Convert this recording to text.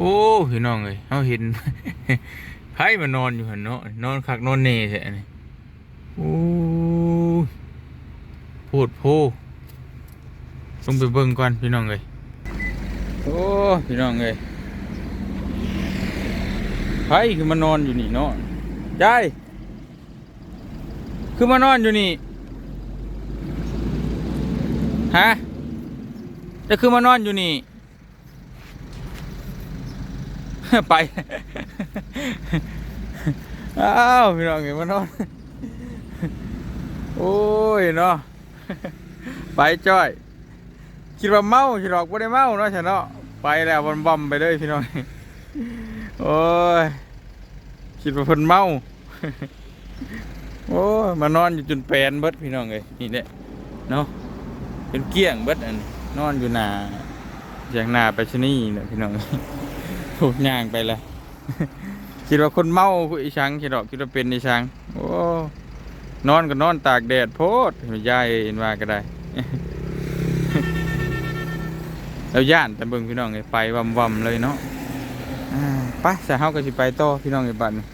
โอ้พี่น้องเอ้ยเฮาเห็นไผมานอนอยู่หันเนาะนอนคักนอนเน่แท้นี่โอ้ยโพดโพลงไปเบิ่งก่อนพี่น้องเอ้ยโอ้พี่น้องเอ้ยไผคือมานอนอยู่นี่เนาะยายคือมานอนอยู่นี่ฮะจะคือมานอนอยู่นี่ ไป อ้าวพี่น้องเห็นมานนอน โอ้ยเนาะ ไปจ้อย คิดว่าเมาคิดหรอกว่าได้เมาเนาะฉันเนาะ ไปแล้วบอมบอมไปเลยพี่น้อง โอ้ย คิดว่าเพิ่นเมา โอ้ย มานอนอยู่จนแปนเบิดพี่น้องเลยนี่แหละเนาะเป็นเกลี้ยงเบิดอันนี้นอนอยู่หนาอย่างหนาไปชนีย์เนี่ยพี่น้อง ถูกย่างไปเลยคิดว่าคนเมาคืออีช้างคิดหรอกคิดว่าเป็นอีช้างโอ้นอนก็นอนตากแดดโพดยายเห็นว่าก็ได้แล้วย่านแต่เบิ่งพี่น้องไงไปวำวำๆเลยเนาะไปสะเฮาก็สิไปต่อพี่น้องไอ้บัดนี้